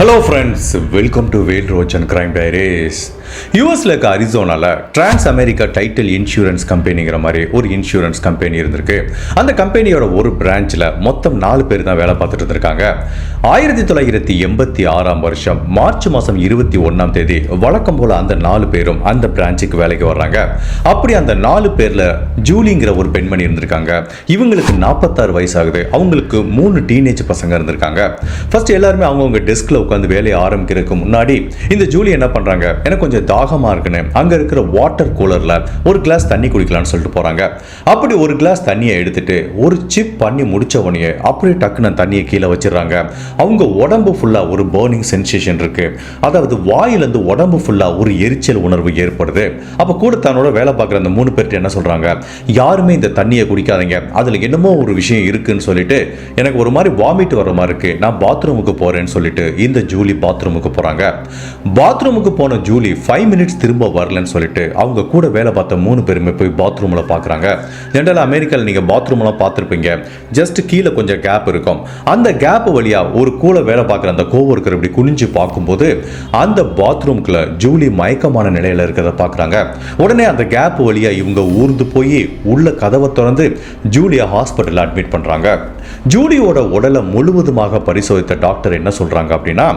Hello friends, welcome to Whale Roach and Crime Diaries. யூஎஸ்ல இருக்க அரிசோனால டிரான்ஸ் அமெரிக்கா டைட்டில் இன்சூரன்ஸ் கம்பெனிங்கிற மாதிரி ஒரு இன்சூரன்ஸ் கம்பெனி இருந்திருக்கு அந்த கம்பெனியோட ஒரு பிரான்ச்சில் மொத்தம் நாலு பேர் தான் வேலை பார்த்துட்டு இருந்திருக்காங்க ஆயிரத்தி தொள்ளாயிரத்தி எண்பத்தி ஆறாம் வருஷம் மார்ச் மாதம் இருபத்தி ஒன்றாம் தேதி வழக்கம் போல் அந்த நாலு பேரும் அந்த பிரான்ச்சுக்கு வேலைக்கு வர்றாங்க அப்படி அந்த நாலு பேரில் ஜூலிங்கிற ஒரு பெண்மணி இருந்திருக்காங்க இவங்களுக்கு நாற்பத்தாறு வயசாகுது அவங்களுக்கு மூணு டீனேஜ் பசங்க இருந்திருக்காங்க ஃபர்ஸ்ட் எல்லாருமே அவங்கவுங்க டெஸ்கில் உட்காந்து வேலையை ஆரம்பிக்கிறதுக்கு முன்னாடி இந்த ஜூலி என்ன பண்ணுறாங்க எனக்கு கொஞ்சம் கொஞ்சம் தாகமாக இருக்குன்னு அங்கே இருக்கிற வாட்டர் கூலரில் ஒரு கிளாஸ் தண்ணி குடிக்கலாம்னு சொல்லிட்டு போகிறாங்க அப்படி ஒரு கிளாஸ் தண்ணியை எடுத்துட்டு ஒரு சிப் பண்ணி முடித்தவனையே அப்படியே டக்குன்னு தண்ணியை கீழே வச்சிடறாங்க அவங்க உடம்பு ஃபுல்லாக ஒரு பேர்னிங் சென்சேஷன் இருக்குது அதாவது வாயிலேருந்து உடம்பு ஃபுல்லாக ஒரு எரிச்சல் உணர்வு ஏற்படுது அப்போ கூட தன்னோட வேலை பார்க்குற அந்த மூணு பேர்கிட்ட என்ன சொல்கிறாங்க யாருமே இந்த தண்ணியை குடிக்காதீங்க அதில் என்னமோ ஒரு விஷயம் இருக்குன்னு சொல்லிட்டு எனக்கு ஒரு மாதிரி வாமிட் வர மாதிரி இருக்குது நான் பாத்ரூமுக்கு போகிறேன்னு சொல்லிட்டு இந்த ஜூலி பாத்ரூமுக்கு போகிறாங்க பாத்ரூமுக்கு போன ஜூலி ஃபைவ் மினிட்ஸ் திரும்ப வரலன்னு சொல்லிட்டு அவங்க கூட வேலை பார்த்த மூணு பேருமே போய் பாத்ரூமில் பார்க்குறாங்க ஜென்ரலாக அமெரிக்காவில் நீங்கள் பாத்ரூம்லாம் பார்த்துருப்பீங்க ஜஸ்ட் கீழே கொஞ்சம் கேப் இருக்கும் அந்த கேப் வழியாக ஒரு கூட வேலை பார்க்குற அந்த கோவர்க்கர் இப்படி குனிஞ்சு பார்க்கும்போது அந்த பாத்ரூம்குள்ள ஜூலி மயக்கமான நிலையில் இருக்கிறத பார்க்குறாங்க உடனே அந்த கேப் வழியாக இவங்க ஊர்ந்து போய் உள்ள கதவை திறந்து ஜூலியை ஹாஸ்பிட்டலில் அட்மிட் பண்ணுறாங்க ஜூலியோட உடலை முழுவதுமாக பரிசோதித்த டாக்டர் என்ன சொல்கிறாங்க அப்படின்னா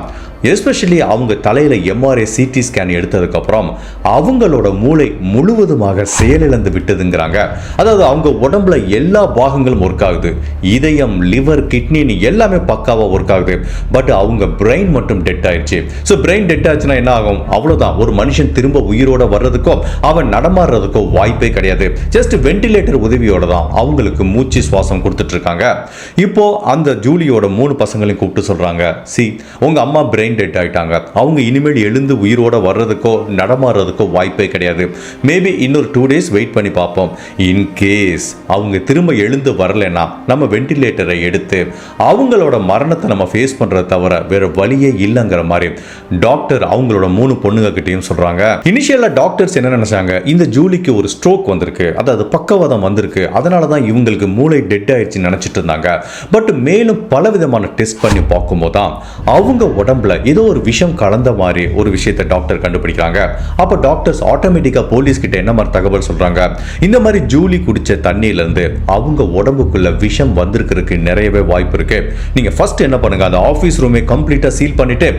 எஸ்பெஷலி அவங்க தலையில் எம்ஆர்ஏ சிடி ஸ்கேன் எடுத்த வந்ததுக்கப்புறம் அவங்களோட மூளை முழுவதுமாக செயலிழந்து விட்டதுங்கிறாங்க அதாவது அவங்க உடம்புல எல்லா பாகங்களும் ஒர்க் ஆகுது இதயம் லிவர் கிட்னின்னு எல்லாமே பக்காவாக ஒர்க் ஆகுது பட் அவங்க பிரெயின் மட்டும் டெட் ஆயிடுச்சு ஸோ பிரெயின் டெட் ஆச்சுன்னா என்ன ஆகும் அவ்வளோதான் ஒரு மனுஷன் திரும்ப உயிரோட வர்றதுக்கோ அவன் நடமாடுறதுக்கோ வாய்ப்பே கிடையாது ஜஸ்ட் வெண்டிலேட்டர் உதவியோட தான் அவங்களுக்கு மூச்சு சுவாசம் கொடுத்துட்டு இருக்காங்க இப்போ அந்த ஜூலியோட மூணு பசங்களையும் கூப்பிட்டு சொல்றாங்க சி உங்க அம்மா பிரெயின் டெட் ஆயிட்டாங்க அவங்க இனிமேல் எழுந்து உயிரோட வர்றதுக்கோ வர்றதுக்கோ நடமாடுறதுக்கோ வாய்ப்பே கிடையாது மேபி இன்னொரு டூ டேஸ் வெயிட் பண்ணி பார்ப்போம் இன்கேஸ் அவங்க திரும்ப எழுந்து வரலைன்னா நம்ம வெண்டிலேட்டரை எடுத்து அவங்களோட மரணத்தை நம்ம ஃபேஸ் பண்ணுறத தவிர வேறு வழியே இல்லைங்கிற மாதிரி டாக்டர் அவங்களோட மூணு பொண்ணுங்க கிட்டேயும் சொல்கிறாங்க இனிஷியலாக டாக்டர்ஸ் என்ன நினச்சாங்க இந்த ஜூலிக்கு ஒரு ஸ்ட்ரோக் வந்திருக்கு அதாவது பக்கவாதம் வந்திருக்கு அதனால தான் இவங்களுக்கு மூளை டெட் ஆயிடுச்சு நினச்சிட்டு இருந்தாங்க பட் மேலும் பல விதமான டெஸ்ட் பண்ணி பார்க்கும்போது தான் அவங்க உடம்புல ஏதோ ஒரு விஷம் கலந்த மாதிரி ஒரு விஷயத்தை டாக்டர் கண்டுபிடிக்கிறாங்க ஆரம்பிக்கிறாங்க அப்போ டாக்டர்ஸ் ஆட்டோமேட்டிக்காக கிட்ட என்ன மாதிரி தகவல் சொல்கிறாங்க இந்த மாதிரி ஜூலி குடித்த தண்ணியிலேருந்து அவங்க உடம்புக்குள்ள விஷம் வந்திருக்கிறதுக்கு நிறையவே வாய்ப்பு இருக்கு நீங்கள் ஃபர்ஸ்ட் என்ன பண்ணுங்க அந்த ஆஃபீஸ் ரூமே கம்ப்ளீட்டாக சீல் பண்ணிட்டு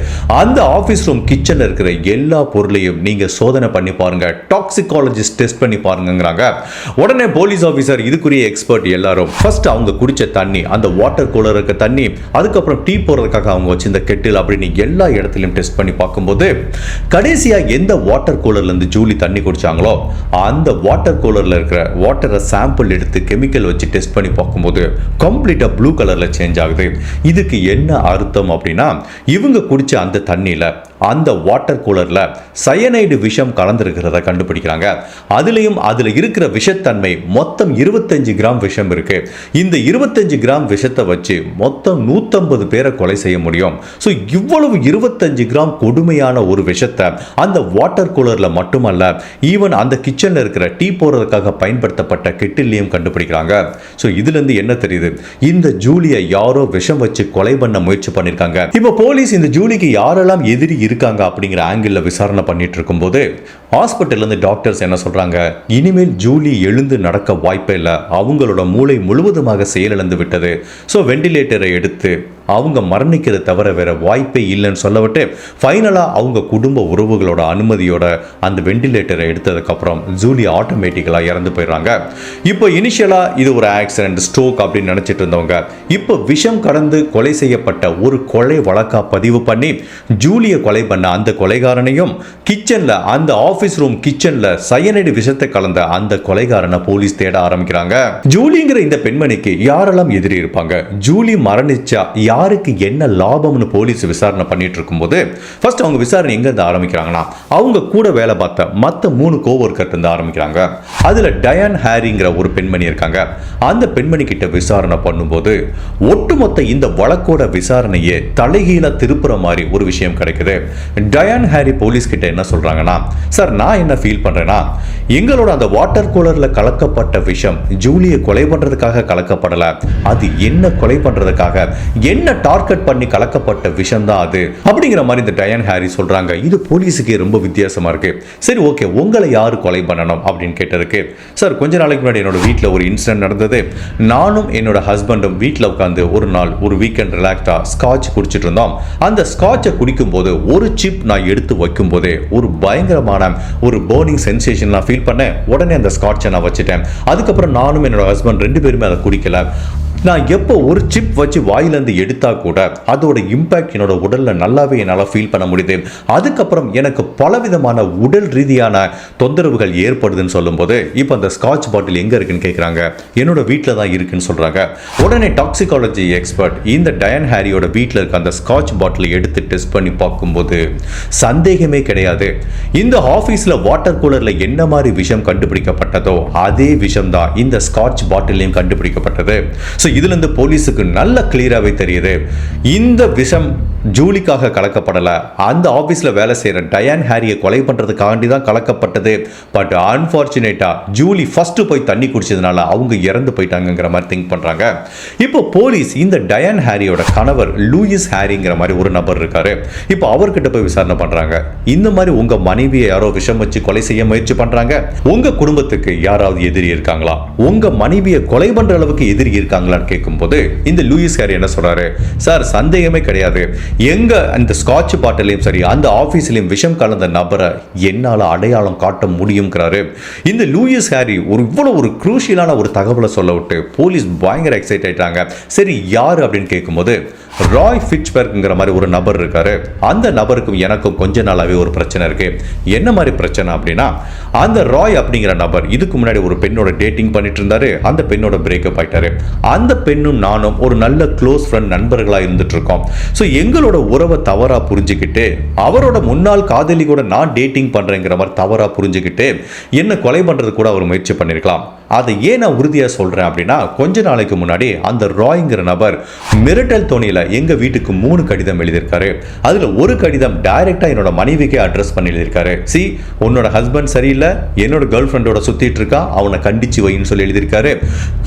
அந்த ஆஃபீஸ் ரூம் கிச்சனில் இருக்கிற எல்லா பொருளையும் நீங்கள் சோதனை பண்ணி பாருங்க டாக்ஸிகாலஜிஸ்ட் டெஸ்ட் பண்ணி பாருங்கிறாங்க உடனே போலீஸ் ஆஃபீஸர் இதுக்குரிய எக்ஸ்பர்ட் எல்லாரும் ஃபர்ஸ்ட் அவங்க குடித்த தண்ணி அந்த வாட்டர் கூலர் இருக்க தண்ணி அதுக்கப்புறம் டீ போடுறதுக்காக அவங்க வச்சு இந்த கெட்டில் அப்படின்னு எல்லா இடத்துலையும் டெஸ்ட் பண்ணி பார்க்கும்போது கடைசியாக எந்த வாட்டர் கூலர்லேருந்து ஜூலி தண்ணி குடித்தாங்களோ அந்த வாட்டர் கூலரில் இருக்கிற வாட்டரை சாம்பிள் எடுத்து கெமிக்கல் வச்சு டெஸ்ட் பண்ணி பார்க்கும்போது கம்ப்ளீட்டாக ப்ளூ கலரில் சேஞ்ச் ஆகுது இதுக்கு என்ன அர்த்தம் அப்படின்னா இவங்க குடித்த அந்த தண்ணியில் அந்த வாட்டர் கூலரில் சயனைடு விஷம் கலந்துருக்கிறத கண்டுபிடிக்கிறாங்க அதுலேயும் அதில் இருக்கிற விஷத்தன்மை மொத்தம் இருபத்தஞ்சு கிராம் விஷம் இருக்குது இந்த இருபத்தஞ்சு கிராம் விஷத்தை வச்சு மொத்தம் நூற்றம்பது பேரை கொலை செய்ய முடியும் ஸோ இவ்வளவு இருபத்தஞ்சு கிராம் கொடுமையான ஒரு விஷத்தை அந்த வாட்டர் கூலரில் மட்டுமல்ல ஈவன் அந்த கிச்சனில் இருக்கிற டீ போடுறதுக்காக பயன்படுத்தப்பட்ட கிட்டிலையும் கண்டுபிடிக்கிறாங்க ஸோ இதுலேருந்து என்ன தெரியுது இந்த ஜூலியை யாரோ விஷம் வச்சு கொலை பண்ண முயற்சி பண்ணியிருக்காங்க இப்போ போலீஸ் இந்த ஜூலிக்கு யாரெல்லாம் எதிரி இருக்காங்க அப்படிங்கிற ஆங்கிளில் விசாரணை பண்ணிட்டு இருக்கும்போது ஹாஸ்பிட்டல்லேருந்து டாக்டர்ஸ் என்ன சொல்கிறாங்க இனிமேல் ஜூலி எழுந்து நடக்க வாய்ப்பே இல்லை அவங்களோட மூளை முழுவதுமாக செயலிழந்து விட்டது ஸோ வெண்டிலேட்டரை எடுத்து அவங்க மரணிக்கிறது தவிர வேற வாய்ப்பே இல்லைன்னு சொல்லவிட்டு ஃபைனலாக அவங்க குடும்ப உறவுகளோட அனுமதியோட அந்த வெண்டிலேட்டரை எடுத்ததுக்கப்புறம் ஜூலி ஆட்டோமேட்டிக்கலாக இறந்து போயிடுறாங்க இப்போ இனிஷியலாக இது ஒரு ஆக்சிடென்ட் ஸ்ட்ரோக் அப்படின்னு நினச்சிட்டு இருந்தவங்க இப்போ விஷம் கடந்து கொலை செய்யப்பட்ட ஒரு கொலை வழக்காக பதிவு பண்ணி ஜூலியை கொலை பண்ண அந்த கொலைகாரனையும் கிச்சனில் அந்த ஆஃபீஸ் ரூம் கிச்சனில் சயனைடு விஷத்தை கலந்த அந்த கொலைகாரனை போலீஸ் தேட ஆரம்பிக்கிறாங்க ஜூலிங்கிற இந்த பெண்மணிக்கு யாரெல்லாம் எதிரி இருப்பாங்க ஜூலி மரணிச்சா யார் யாருக்கு என்ன லாபம்னு போலீஸ் விசாரணை பண்ணிட்டு இருக்கும்போது ஃபர்ஸ்ட் அவங்க விசாரணை இருந்து ஆரம்பிக்கிறாங்கன்னா அவங்க கூட வேலை பார்த்த மற்ற மூணு கோவர்க்கர்ட் இருந்து ஆரம்பிக்கிறாங்க அதுல டயன் ஹாரிங்கிற ஒரு பெண்மணி இருக்காங்க அந்த பெண்மணி கிட்ட விசாரணை பண்ணும்போது ஒட்டுமொத்த இந்த வழக்கோட விசாரணையே தலைகீழ திருப்புற மாதிரி ஒரு விஷயம் கிடைக்குது டயன் ஹாரி போலீஸ் கிட்ட என்ன சொல்றாங்கன்னா சார் நான் என்ன ஃபீல் பண்றேன்னா எங்களோட அந்த வாட்டர் கூலர்ல கலக்கப்பட்ட விஷம் ஜூலியை கொலை பண்றதுக்காக கலக்கப்படல அது என்ன கொலை பண்றதுக்காக என்ன என்ன டார்கெட் பண்ணி கலக்கப்பட்ட விஷயம் தான் அது அப்படிங்கிற மாதிரி இந்த டயன் ஹாரி சொல்றாங்க இது போலீஸுக்கே ரொம்ப வித்தியாசமா இருக்கு சரி ஓகே உங்களை யாரு கொலை பண்ணணும் அப்படின்னு கேட்டிருக்கு சார் கொஞ்ச நாளைக்கு முன்னாடி என்னோட வீட்டில் ஒரு இன்சிடென்ட் நடந்தது நானும் என்னோட ஹஸ்பண்டும் வீட்டில் உட்காந்து ஒரு நாள் ஒரு வீக்கெண்ட் ரிலாக்ஸா ஸ்காட்ச் குடிச்சிட்டு இருந்தோம் அந்த ஸ்காட்சை குடிக்கும் போது ஒரு சிப் நான் எடுத்து வைக்கும் போதே ஒரு பயங்கரமான ஒரு பேர்னிங் சென்சேஷன் நான் ஃபீல் பண்ணேன் உடனே அந்த ஸ்காட்சை நான் வச்சுட்டேன் அதுக்கப்புறம் நானும் என்னோட ஹஸ்பண்ட் ரெண்டு பேருமே அதை குடிக்கல நான் எப்போ ஒரு சிப் வச்சு வாயிலேருந்து எடுத்தா கூட அதோட இம்பேக்ட் என்னோட உடலில் நல்லாவே என்னால் ஃபீல் பண்ண முடியுது அதுக்கப்புறம் எனக்கு பலவிதமான உடல் ரீதியான தொந்தரவுகள் ஏற்படுதுன்னு சொல்லும்போது இப்போ அந்த ஸ்காட்ச் பாட்டில் எங்கே இருக்குன்னு கேட்குறாங்க என்னோட வீட்டில் தான் இருக்குன்னு சொல்கிறாங்க உடனே டாக்ஸிகாலஜி எக்ஸ்பர்ட் இந்த டயன் ஹாரியோட வீட்டில் இருக்க அந்த ஸ்காட்ச் பாட்டிலை எடுத்து டெஸ்ட் பண்ணி பார்க்கும்போது சந்தேகமே கிடையாது இந்த ஆஃபீஸில் வாட்டர் கூலரில் என்ன மாதிரி விஷம் கண்டுபிடிக்கப்பட்டதோ அதே விஷம் தான் இந்த ஸ்காட்ச் பாட்டிலையும் கண்டுபிடிக்கப்பட்டது ஸோ இதுல இருந்து போலீஸுக்கு நல்ல கிளியராகவே தெரியுது இந்த விஷம் ஜூலிக்காக கலக்கப்படலை அந்த ஆஃபீஸில் வேலை செய்கிற டயான் ஹாரியை கொலை பண்ணுறதுக்காண்டி தான் கலக்கப்பட்டது பட் அன்ஃபார்ச்சுனேட்டாக ஜூலி ஃபஸ்ட்டு போய் தண்ணி குடிச்சதுனால அவங்க இறந்து போயிட்டாங்கங்கிற மாதிரி திங்க் பண்ணுறாங்க இப்போ போலீஸ் இந்த டயான் ஹாரியோட கணவர் லூயிஸ் ஹாரிங்கிற மாதிரி ஒரு நபர் இருக்கார் இப்போ அவர்கிட்ட போய் விசாரணை பண்ணுறாங்க இந்த மாதிரி உங்கள் மனைவியை யாரோ விஷம் வச்சு கொலை செய்ய முயற்சி பண்ணுறாங்க உங்கள் குடும்பத்துக்கு யாராவது எதிரி இருக்காங்களா உங்கள் மனைவியை கொலை பண்ணுற அளவுக்கு எதிரி இருக்காங்களான்னு கேட்கும்போது இந்த லூயிஸ் ஹாரி என்ன சொல்கிறாரு சார் சந்தேகமே கிடையாது எங்கே அந்த ஸ்காட்ச் பாட்டிலையும் சரி அந்த ஆஃபீஸ்லையும் விஷம் கலந்த நபரை என்னால் அடையாளம் காட்ட முடியுங்கிறாரு இந்த லூயிஸ் ஹாரி ஒரு இவ்வளோ ஒரு குரூஷியலான ஒரு தகவலை சொல்ல விட்டு போலீஸ் பயங்கர எக்ஸைட் ஆயிட்டாங்க சரி யார் அப்படின்னு கேட்கும்போது ராய் ஃபிட்ச்பர்க்ங்கிற மாதிரி ஒரு நபர் இருக்கார் அந்த நபருக்கும் எனக்கும் கொஞ்ச நாளாகவே ஒரு பிரச்சனை இருக்குது என்ன மாதிரி பிரச்சனை அப்படின்னா அந்த ராய் அப்படிங்கிற நபர் இதுக்கு முன்னாடி ஒரு பெண்ணோட டேட்டிங் பண்ணிட்டு இருந்தாரு அந்த பெண்ணோட பிரேக்கப் ஆயிட்டாரு அந்த பெண்ணும் நானும் ஒரு நல்ல க்ளோஸ் ஃப்ரெண்ட் நண்பர்களாக இருந்துட்டு இருக்கோம் ஸோ எங்கள் உங்களோட உறவை தவறா புரிஞ்சுக்கிட்டு அவரோட முன்னாள் காதலி கூட நான் டேட்டிங் பண்றேங்கிற மாதிரி தவறா புரிஞ்சுக்கிட்டு என்ன கொலை பண்றது கூட அவர் முயற்சி பண்ணிருக்கலாம் அதை ஏன் நான் உறுதியாக சொல்கிறேன் அப்படின்னா கொஞ்ச நாளைக்கு முன்னாடி அந்த ராய்ங்கிற நபர் மிரட்டல் தோணியில் எங்கள் வீட்டுக்கு மூணு கடிதம் எழுதியிருக்காரு அதில் ஒரு கடிதம் டைரெக்டாக என்னோட மனைவிக்கே அட்ரஸ் பண்ணி எழுதியிருக்காரு சி உன்னோட ஹஸ்பண்ட் சரியில்லை என்னோட கேர்ள் ஃப்ரெண்டோட சுற்றிட்டு இருக்கா அவனை கண்டிச்சு வைன்னு சொல்லி எழுதியிருக்காரு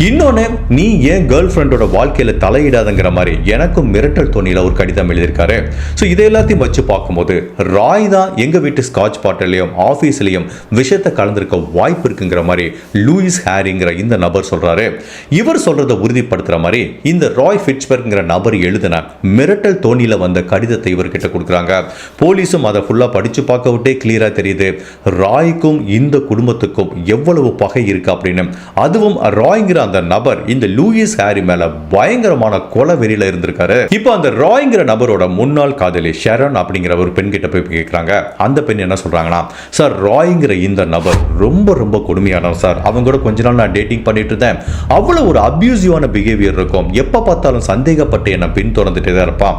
இன்னொன்று நீ ஏன் கேர்ள் ஃப்ரெண்டோட வாழ்க்கையில் தலையிடாதங்கிற மாதிரி எனக்கும் மிரட்டல் தோணியில் ஒரு கடிதம் எழுதியிருக்காரு ஸோ இதை எல்லாத்தையும் வச்சு பார்க்கும்போது ராய் தான் எங்கள் வீட்டு ஸ்காட்ச் பாட்டிலையும் ஆஃபீஸ்லையும் விஷயத்தை கலந்துருக்க வாய்ப்பு இருக்குங்கிற மாதிரி லூயிஸ் ஹே ஹேரிங்கிற இந்த நபர் சொல்கிறாரு இவர் சொல்கிறத உறுதிப்படுத்துகிற மாதிரி இந்த ராய் ஃபிட்ச்பர்ங்கிற நபர் எழுதின மிரட்டல் தோணியில் வந்த கடிதத்தை இவர்கிட்ட கொடுக்குறாங்க போலீஸும் அதை ஃபுல்லாக படித்து பார்க்க விட்டே கிளியராக தெரியுது ராய்க்கும் இந்த குடும்பத்துக்கும் எவ்வளவு பகை இருக்கு அப்படின்னு அதுவும் ராய்ங்கிற அந்த நபர் இந்த லூயிஸ் ஹாரி மேல பயங்கரமான கொலை வெறியில இருந்திருக்காரு இப்போ அந்த ராய்ங்கிற நபரோட முன்னாள் காதலி ஷரன் அப்படிங்கிற ஒரு பெண் கிட்ட போய் கேட்குறாங்க அந்த பெண் என்ன சொல்றாங்கன்னா சார் ராய்ங்கிற இந்த நபர் ரொம்ப ரொம்ப கொடுமையானவர் சார் அவங்க கூட கொஞ்ச நாள் நான் டேட்டிங் பண்ணிட்டு இருந்தேன் அவ்வளோ ஒரு அப்யூசிவான பிஹேவியர் இருக்கும் எப்போ பார்த்தாலும் சந்தேகப்பட்டு என்னை பின்தொடர்ந்துட்டே தான் இருப்பான்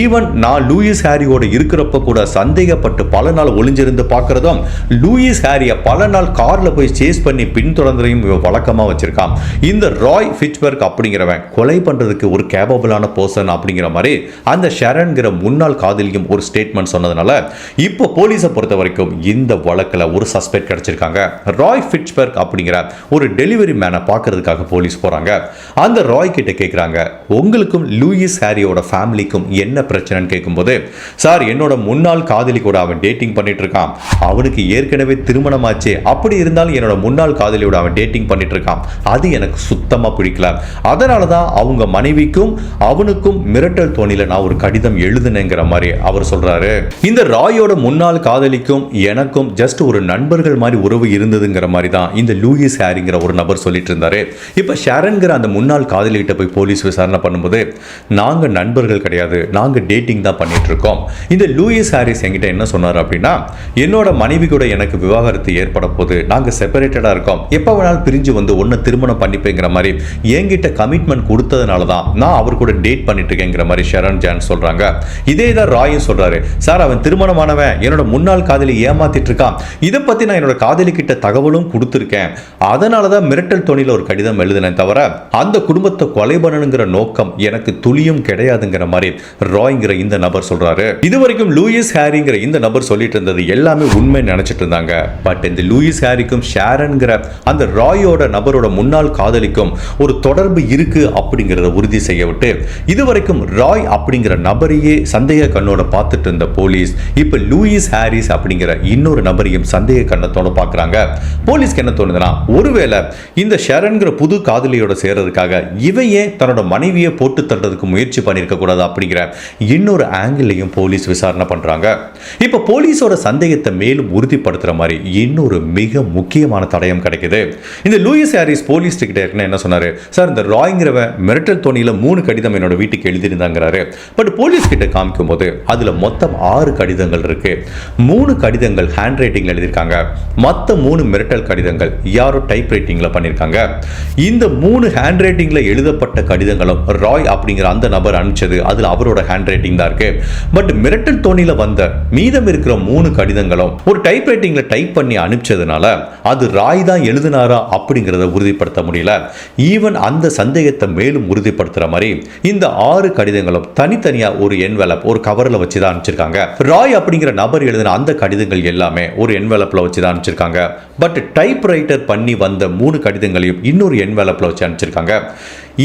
ஈவன் நான் லூயிஸ் ஹாரியோட இருக்கிறப்ப கூட சந்தேகப்பட்டு பல நாள் ஒளிஞ்சிருந்து பார்க்குறதும் லூயிஸ் ஹாரியை பல நாள் காரில் போய் சேஸ் பண்ணி பின்தொடர்ந்ததையும் வழக்கமாக வச்சிருக்கான் இந்த ராய் ஃபிட்ச்பர்க் அப்படிங்கிறவன் கொலை பண்ணுறதுக்கு ஒரு கேபபிளான பர்சன் அப்படிங்கிற மாதிரி அந்த ஷரன்கிற முன்னாள் காதலியும் ஒரு ஸ்டேட்மெண்ட் சொன்னதுனால இப்போ போலீஸை பொறுத்த வரைக்கும் இந்த வழக்கில் ஒரு சஸ்பெக்ட் கிடச்சிருக்காங்க ராய் ஃபிட்ச்பர்க் அப்படிங்கிற ஒரு டெலிவரி மேனை பார்க்கறதுக்காக போலீஸ் போகிறாங்க அந்த ராய் கிட்ட கேட்குறாங்க உங்களுக்கும் லூயிஸ் ஹேரியோட ஃபேமிலிக்கும் என்ன பிரச்சனைன்னு கேட்கும்போது சார் என்னோட முன்னாள் காதலி கூட அவன் டேட்டிங் பண்ணிட்டு இருக்கான் அவனுக்கு ஏற்கனவே திருமணமாச்சு அப்படி இருந்தாலும் என்னோட முன்னாள் காதலியோட அவன் டேட்டிங் பண்ணிட்டு இருக்கான் அது எனக்கு சுத்தமாக பிடிக்கல அதனால தான் அவங்க மனைவிக்கும் அவனுக்கும் மிரட்டல் தோணியில் நான் ஒரு கடிதம் எழுதுனேங்கிற மாதிரி அவர் சொல்கிறாரு இந்த ராயோட முன்னாள் காதலிக்கும் எனக்கும் ஜஸ்ட் ஒரு நண்பர்கள் மாதிரி உறவு இருந்ததுங்கிற மாதிரி தான் இந்த லூயிஸ் ஹேரி ஹாரிங்கிற ஒரு நபர் சொல்லிட்டு இருந்தாரு இப்போ ஷேரன்கிற அந்த முன்னாள் காதலிகிட்ட போய் போலீஸ் விசாரணை பண்ணும்போது நாங்கள் நண்பர்கள் கிடையாது நாங்கள் டேட்டிங் தான் பண்ணிட்டு இருக்கோம் இந்த லூயிஸ் ஹாரிஸ் என்கிட்ட என்ன சொன்னார் அப்படின்னா என்னோட மனைவி கூட எனக்கு விவாகரத்து ஏற்பட போது நாங்கள் செப்பரேட்டடாக இருக்கோம் எப்போ வேணாலும் பிரிஞ்சு வந்து ஒன்று திருமணம் பண்ணிப்பேங்கிற மாதிரி என்கிட்ட கமிட்மெண்ட் கொடுத்ததுனால தான் நான் அவர் கூட டேட் பண்ணிட்டு இருக்கேங்கிற மாதிரி ஷரண் ஜான் சொல்கிறாங்க இதே தான் ராயும் சொல்கிறாரு சார் அவன் திருமணமானவன் என்னோட முன்னாள் காதலி ஏமாத்திட்டு இருக்கான் இதை பற்றி நான் என்னோட காதலி கிட்ட தகவலும் கொடுத்துருக்கேன் அதை அதனால தான் மிரட்டல் தோணியில் ஒரு கடிதம் எழுதினேன் தவிர அந்த குடும்பத்தை கொலை பண்ணணுங்கிற நோக்கம் எனக்கு துளியும் கிடையாதுங்கிற மாதிரி ராய்ங்கிற இந்த நபர் சொல்றாரு இது வரைக்கும் லூயிஸ் ஹேரிங்கிற இந்த நபர் சொல்லிட்டு இருந்தது எல்லாமே உண்மை நினைச்சிட்டு இருந்தாங்க பட் இந்த லூயிஸ் ஹேரிக்கும் ஷேரன்கிற அந்த ராயோட நபரோட முன்னாள் காதலிக்கும் ஒரு தொடர்பு இருக்கு அப்படிங்கிறத உறுதி செய்ய விட்டு இதுவரைக்கும் ராய் அப்படிங்கிற நபரையே சந்தேக கண்ணோட பார்த்துட்டு இருந்த போலீஸ் இப்ப லூயிஸ் ஹாரிஸ் அப்படிங்கிற இன்னொரு நபரையும் சந்தேக கண்ணத்தோட பாக்குறாங்க போலீஸ்க்கு என்ன தோணுதுன்னா ஒரு ஒருவேளை இந்த ஷரன்கிற புது காதலியோட சேர்றதுக்காக இவையே தன்னோட மனைவியை போட்டு தள்ளுறதுக்கு முயற்சி பண்ணியிருக்க கூடாது அப்படிங்கிற இன்னொரு ஆங்கிளையும் போலீஸ் விசாரணை பண்ணுறாங்க இப்போ போலீஸோட சந்தேகத்தை மேலும் உறுதிப்படுத்துகிற மாதிரி இன்னொரு மிக முக்கியமான தடயம் கிடைக்குது இந்த லூயிஸ் ஹாரிஸ் போலீஸ் கிட்ட என்ன சொன்னார் சார் இந்த ராய்ங்கிறவன் மிரட்டல் தோணியில் மூணு கடிதம் என்னோட வீட்டுக்கு எழுதியிருந்தாங்கிறாரு பட் போலீஸ் கிட்ட காமிக்கும் போது அதில் மொத்தம் ஆறு கடிதங்கள் இருக்கு மூணு கடிதங்கள் ஹேண்ட் ரைட்டிங் எழுதியிருக்காங்க மற்ற மூணு மிரட்டல் கடிதங்கள் யாரோ டைப் டைப் ரைட்டிங்கில் பண்ணியிருக்காங்க இந்த மூணு ஹேண்ட் ரைட்டிங்கில் எழுதப்பட்ட கடிதங்களும் ராய் அப்படிங்கிற அந்த நபர் அனுப்பிச்சது அதில் அவரோட ஹேண்ட் ரைட்டிங் தான் இருக்கு பட் மிரட்டல் தோணியில் வந்த மீதம் இருக்கிற மூணு கடிதங்களும் ஒரு டைப் ரைட்டிங்கில் டைப் பண்ணி அனுப்பிச்சதுனால அது ராய் தான் எழுதினாரா அப்படிங்கிறத உறுதிப்படுத்த முடியல ஈவன் அந்த சந்தேகத்தை மேலும் உறுதிப்படுத்துகிற மாதிரி இந்த ஆறு கடிதங்களும் தனித்தனியாக ஒரு என்வெலப் ஒரு கவரில் வச்சு தான் அனுப்பிச்சிருக்காங்க ராய் அப்படிங்கிற நபர் எழுதின அந்த கடிதங்கள் எல்லாமே ஒரு என்வெலப்பில் வச்சு தான் அனுப்பிச்சிருக்காங்க பட் டைப் ரைட்டர் பண்ணி வந்த அந்த மூணு கடிதங்களையும் இன்னொரு என்வெலப்பில் வச்சு அனுப்பிச்சிருக்காங்க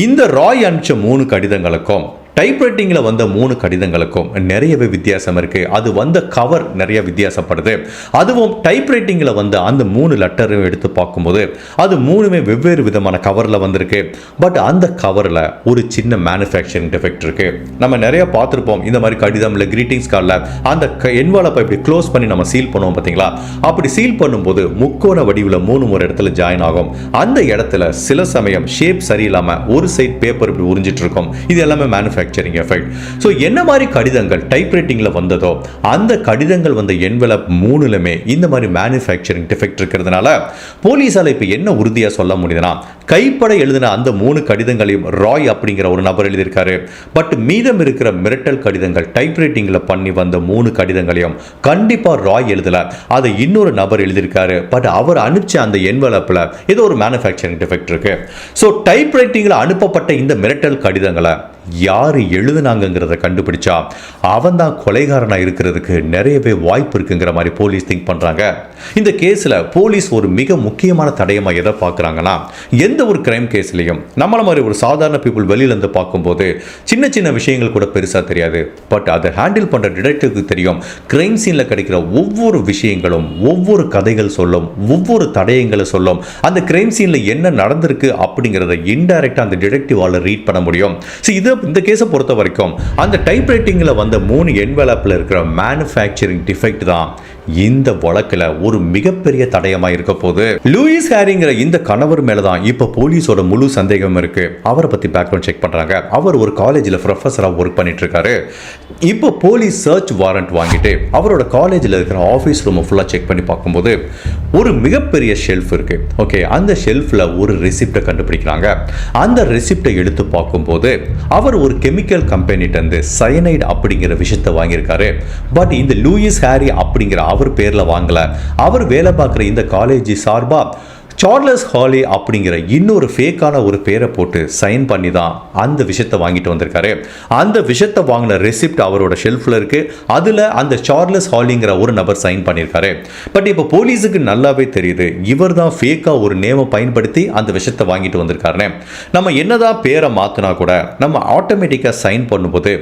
இந்த ராய் அனுப்பிச்ச மூணு கடிதங்களுக்கும் டைப்ரைட்டிங்கில் வந்த மூணு கடிதங்களுக்கும் நிறையவே வித்தியாசம் இருக்குது அது வந்த கவர் நிறைய வித்தியாசப்படுது அதுவும் டைப்ரைட்டிங்கில் வந்த அந்த மூணு லெட்டரும் எடுத்து பார்க்கும்போது அது மூணுமே வெவ்வேறு விதமான கவரில் வந்திருக்கு பட் அந்த கவரில் ஒரு சின்ன மேனுஃபேக்சரிங் டிஃபெக்ட் இருக்குது நம்ம நிறையா பார்த்துருப்போம் இந்த மாதிரி கடிதம் இல்லை கிரீட்டிங்ஸ் கார்டில் அந்த க என்வலப்பை இப்படி க்ளோஸ் பண்ணி நம்ம சீல் பண்ணுவோம் பார்த்தீங்களா அப்படி சீல் பண்ணும்போது முக்கோண வடிவில் மூணு ஒரு இடத்துல ஜாயின் ஆகும் அந்த இடத்துல சில சமயம் ஷேப் சரியில்லாமல் ஒரு சைட் பேப்பர் இப்படி உறிஞ்சிட்டு இருக்கும் இது எல்லாமே மேனுஃபேக்சர் மேனுஃபேக்சரிங் எஃபெக்ட் ஸோ என்ன மாதிரி கடிதங்கள் ரைட்டிங்கில் வந்ததோ அந்த கடிதங்கள் வந்த என்வெலப் மூணுலுமே இந்த மாதிரி மேனுஃபேக்சரிங் டிஃபெக்ட் இருக்கிறதுனால போலீஸால் இப்போ என்ன உறுதியாக சொல்ல முடியுதுன்னா கைப்பட எழுதின அந்த மூணு கடிதங்களையும் ராய் அப்படிங்கிற ஒரு நபர் எழுதியிருக்காரு பட் மீதம் இருக்கிற மிரட்டல் கடிதங்கள் டைப் ரைட்டிங்கில் பண்ணி வந்த மூணு கடிதங்களையும் கண்டிப்பாக ராய் எழுதலை அதை இன்னொரு நபர் எழுதியிருக்காரு பட் அவர் அனுப்பிச்ச அந்த என்வெலப்பில் ஏதோ ஒரு மேனுஃபேக்சரிங் டிஃபெக்ட் இருக்கு ஸோ டைப் ரைட்டிங்கில் அனுப்பப்பட்ட இந்த மிரட்டல் கடிதங்களை யார் எழுதுனாங்கிறத கண்டுபிடிச்சா அவன் தான் கொலைகாரனாக இருக்கிறதுக்கு நிறையவே வாய்ப்பு இருக்குங்கிற மாதிரி போலீஸ் திங்க் பண்ணுறாங்க இந்த கேஸில் போலீஸ் ஒரு மிக முக்கியமான தடயமாக எதை பார்க்குறாங்கன்னா எந்த ஒரு கிரைம் கேஸ்லையும் நம்மளை மாதிரி ஒரு சாதாரண பீப்புள் வெளியிலேருந்து பார்க்கும்போது சின்ன சின்ன விஷயங்கள் கூட பெருசாக தெரியாது பட் அதை ஹேண்டில் பண்ணுற டிடெக்டிவ்க்கு தெரியும் கிரைம் சீனில் கிடைக்கிற ஒவ்வொரு விஷயங்களும் ஒவ்வொரு கதைகள் சொல்லும் ஒவ்வொரு தடயங்களை சொல்லும் அந்த கிரைம் சீனில் என்ன நடந்திருக்கு அப்படிங்கிறத இன்டைரக்டாக அந்த டிடெக்டிவால் ரீட் பண்ண முடியும் ஸோ இது இந்த கேஸை பொறுத்த வரைக்கும் அந்த டைப் ரைட்டிங்கில் வந்த மூணு என்வெலப்பில் இருக்கிற மேனுஃபேக்சரிங் டிஃபெக்ட் தான் இந்த வழக்கில் ஒரு மிகப்பெரிய தடயமாக இருக்க போது லூயிஸ் ஹேரிங்கிற இந்த கணவர் மேலே தான் இப்போ போலீஸோட முழு சந்தேகம் இருக்கு அவரை பற்றி பேக்ரவுண்ட் செக் பண்ணுறாங்க அவர் ஒரு காலேஜில் ப்ரொஃபஸராக ஒர்க் பண்ணிட்டு இருக்காரு இப்போ போலீஸ் சர்ச் வாரண்ட் வாங்கிட்டு அவரோட காலேஜில் இருக்கிற ஆஃபீஸ் ரூமை ஃபுல்லாக செக் பண்ணி பார்க்கும்போது ஒரு மிகப்பெரிய ஷெல்ஃப் இருக்குது ஓகே அந்த ஷெல்ஃபில் ஒரு ரெசிப்டை கண்டுபிடிக்கிறாங்க அந்த ரெசிப்டை எடுத்து பார்க்கும்போது அவர் ஒரு கெமிக்கல் கம்பெனிட்டேருந்து சயனைடு அப்படிங்கிற விஷயத்த வாங்கியிருக்காரு பட் இந்த லூயிஸ் ஹாரி அப்படிங்கிற அவர் பேரில் வாங்கலை அவர் வேலை பார்க்குற இந்த காலேஜ் சார்பாக சார்லஸ் ஹாலி அப்படிங்கிற இன்னொரு ஃபேக்கான ஒரு பேரை போட்டு சைன் பண்ணி தான் அந்த விஷயத்தை வாங்கிட்டு வந்திருக்காரு அந்த விஷயத்தை வாங்கின ரெசிப்ட் அவரோட ஷெல்ஃபில் இருக்குது அதில் அந்த சார்லஸ் ஹாலிங்கிற ஒரு நபர் சைன் பண்ணியிருக்காரு பட் இப்போ போலீஸுக்கு நல்லாவே தெரியுது இவர் தான் ஃபேக்காக ஒரு நேமை பயன்படுத்தி அந்த விஷயத்தை வாங்கிட்டு வந்திருக்காருனே நம்ம என்னதான் பேரை மாற்றினா கூட நம்ம ஆட்டோமேட்டிக்காக சைன் பண்ணும்போது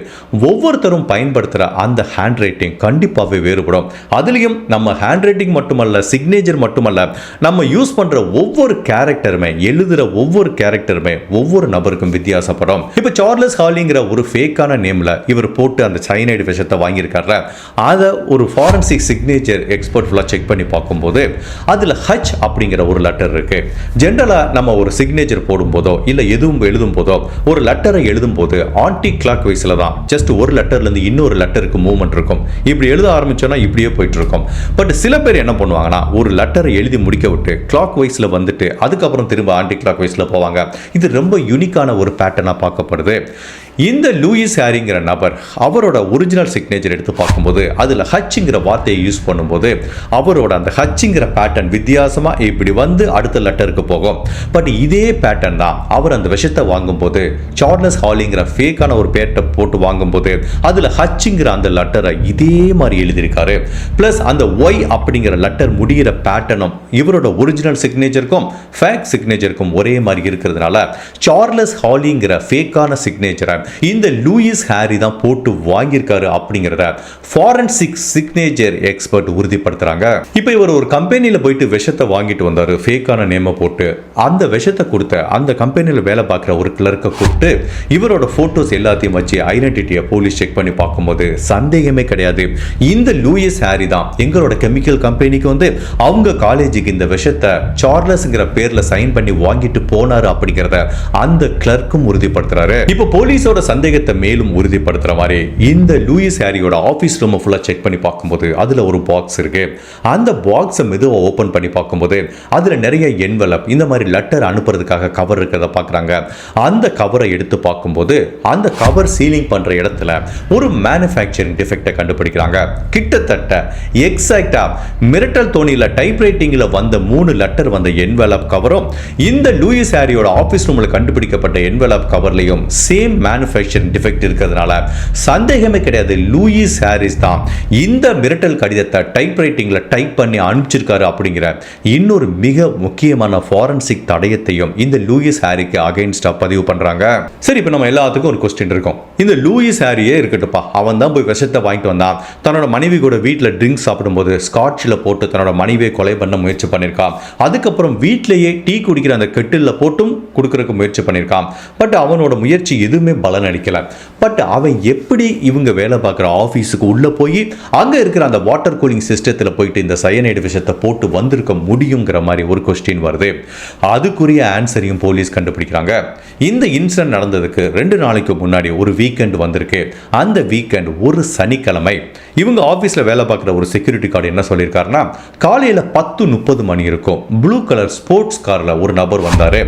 ஒவ்வொருத்தரும் பயன்படுத்துகிற அந்த ஹேண்ட் ரைட்டிங் கண்டிப்பாகவே வேறுபடும் அதுலேயும் நம்ம ஹேண்ட் ரைட்டிங் மட்டுமல்ல சிக்னேச்சர் மட்டுமல்ல நம்ம யூஸ் பண்ணுற ஒவ்வொரு கேரக்டருமே எழுதுகிற ஒவ்வொரு கேரக்டருமே ஒவ்வொரு நபருக்கும் வித்தியாசப்படும் இப்போ சார்லஸ் ஹாலிங்கிற ஒரு ஃபேக்கான நேமில் இவர் போட்டு அந்த சைனைடு விஷத்தை வாங்கியிருக்காரு அதை ஒரு ஃபாரன்சிக் சிக்னேச்சர் எக்ஸ்பர்ட் ஃபுல்லாக செக் பண்ணி பார்க்கும்போது அதில் ஹச் அப்படிங்கிற ஒரு லெட்டர் இருக்குது ஜென்ரலாக நம்ம ஒரு சிக்னேச்சர் போடும்போதோ இல்லை எதுவும் எழுதும் போதோ ஒரு லெட்டரை எழுதும் போது ஆன்டி கிளாக் வைஸில் தான் ஜஸ்ட் ஒரு லெட்டர்லேருந்து இன்னொரு லெட்டருக்கு மூவ்மெண்ட் இருக்கும் இப்படி எழுத ஆரம்பிச்சோன்னா இப்படியே போயிட்டு இருக்கும் பட் சில பேர் என்ன பண்ணுவாங்கன்னா ஒரு லெட்டரை எழுதி முடிக்க விட்டு கிளாக் வைஸ் வைஸில் வந்துட்டு அதுக்கப்புறம் திரும்ப ஆன்டி கிளாக் வைஸில் போவாங்க இது ரொம்ப யூனிக்கான ஒரு பேட்டர்னாக பார்க்கப்படுது இந்த லூயிஸ் ஹாரிங்கிற நபர் அவரோட ஒரிஜினல் சிக்னேச்சர் எடுத்து பார்க்கும்போது அதில் ஹச்சுங்கிற வார்த்தையை யூஸ் பண்ணும்போது அவரோட அந்த ஹச்சுங்கிற பேட்டர்ன் வித்தியாசமாக இப்படி வந்து அடுத்த லெட்டருக்கு போகும் பட் இதே பேட்டர்ன் தான் அவர் அந்த விஷத்தை வாங்கும்போது சார்லஸ் ஹாலிங்கிற ஃபேக்கான ஒரு பேட்டை போட்டு வாங்கும்போது அதில் ஹச்சுங்கிற அந்த லெட்டரை இதே மாதிரி எழுதியிருக்காரு ப்ளஸ் அந்த ஒய் அப்படிங்கிற லெட்டர் முடிகிற பேட்டர்னும் இவரோட ஒரிஜினல் சிக்னேச்சருக்கும் ஃபேக் சிக்னேச்சருக்கும் ஒரே மாதிரி இருக்கிறதுனால சார்லஸ் ஹாலிங்கிற ஃபேக்கான சிக்னேச்சரை இந்த லூயிஸ் ஹாரி தான் போட்டு வாங்கியிருக்காரு அப்படிங்கிறத ஃபாரன்சிக் சிக்னேச்சர் எக்ஸ்பர்ட் உறுதிப்படுத்துறாங்க இப்போ இவர் ஒரு கம்பெனியில் போயிட்டு விஷத்தை வாங்கிட்டு வந்தார் ஃபேக்கான நேமை போட்டு அந்த விஷத்தை கொடுத்த அந்த கம்பெனியில் வேலை பார்க்குற ஒரு கிளர்க்கை கூப்பிட்டு இவரோட ஃபோட்டோஸ் எல்லாத்தையும் வச்சு ஐடென்டிட்டியை போலீஸ் செக் பண்ணி பார்க்கும்போது சந்தேகமே கிடையாது இந்த லூயிஸ் ஹாரி தான் எங்களோட கெமிக்கல் கம்பெனிக்கு வந்து அவங்க காலேஜுக்கு இந்த விஷத்தை சார்லஸ்ங்கிற பேரில் சைன் பண்ணி வாங்கிட்டு போனார் அப்படிங்கிறத அந்த கிளர்க்கும் உறுதிப்படுத்துறாரு இப்போ போலீஸ் லூயிஸோட சந்தேகத்தை மேலும் உறுதிப்படுத்துகிற மாதிரி இந்த லூயிஸ் ஹேரியோட ஆஃபீஸ் ரூமை ஃபுல்லாக செக் பண்ணி பார்க்கும்போது அதில் ஒரு பாக்ஸ் இருக்குது அந்த பாக்ஸை மெதுவாக ஓப்பன் பண்ணி பார்க்கும்போது அதில் நிறைய என்வலப் இந்த மாதிரி லெட்டர் அனுப்புறதுக்காக கவர் இருக்கிறத பார்க்குறாங்க அந்த கவரை எடுத்து பார்க்கும்போது அந்த கவர் சீலிங் பண்ணுற இடத்துல ஒரு மேனுஃபேக்சரிங் டிஃபெக்டை கண்டுபிடிக்கிறாங்க கிட்டத்தட்ட எக்ஸாக்டாக மிரட்டல் தோணியில் டைப்ரைட்டிங்கில் வந்த மூணு லெட்டர் வந்த என்வலப் கவரும் இந்த லூயிஸ் ஹேரியோட ஆஃபீஸ் ரூமில் கண்டுபிடிக்கப்பட்ட என்வலப் கவர்லையும் சேம் மேன் மேனுஃபேக்சரிங் டிஃபெக்ட் இருக்கிறதுனால சந்தேகமே கிடையாது லூயிஸ் ஹாரிஸ் தான் இந்த மிரட்டல் கடிதத்தை டைப் ரைட்டிங்கில் டைப் பண்ணி அனுப்பிச்சிருக்காரு அப்படிங்கிற இன்னொரு மிக முக்கியமான ஃபாரன்சிக் தடயத்தையும் இந்த லூயிஸ் ஹாரிக்கு அகைன்ஸ்டாக பதிவு பண்ணுறாங்க சரி இப்போ நம்ம எல்லாத்துக்கும் ஒரு கொஸ்டின் இருக்கும் இந்த லூயிஸ் ஹாரியே இருக்கட்டும்ப்பா அவன் தான் போய் விஷத்தை வாங்கிட்டு வந்தான் தன்னோட மனைவி கூட வீட்டில் ட்ரிங்க்ஸ் சாப்பிடும்போது ஸ்காட்சில் போட்டு தன்னோட மனைவியை கொலை பண்ண முயற்சி பண்ணியிருக்கான் அதுக்கப்புறம் வீட்டிலேயே டீ குடிக்கிற அந்த கெட்டிலில் போட்டும் கொடுக்கறதுக்கு முயற்சி பண்ணியிருக்கான் பட் அவனோட முயற்சி எதுவுமே பலன் அளிக்கலாம் பட் அவன் எப்படி இவங்க வேலை பார்க்குற ஆஃபீஸுக்கு உள்ளே போய் அங்கே இருக்கிற அந்த வாட்டர் கூலிங் சிஸ்டத்தில் போயிட்டு இந்த சயனைடு விஷயத்தை போட்டு வந்திருக்க முடியுங்கிற மாதிரி ஒரு கொஸ்டின் வருது அதுக்குரிய ஆன்சரையும் போலீஸ் கண்டுபிடிக்கிறாங்க இந்த இன்சிடென்ட் நடந்ததுக்கு ரெண்டு நாளைக்கு முன்னாடி ஒரு வீக்கெண்ட் வந்திருக்கு அந்த வீக்கெண்ட் ஒரு சனிக்கிழமை இவங்க ஆஃபீஸில் வேலை பார்க்குற ஒரு செக்யூரிட்டி கார்டு என்ன சொல்லியிருக்காருன்னா காலையில் பத்து முப்பது மணி இருக்கும் ப்ளூ கலர் ஸ்போர்ட்ஸ் காரில் ஒரு நபர் வந்தார்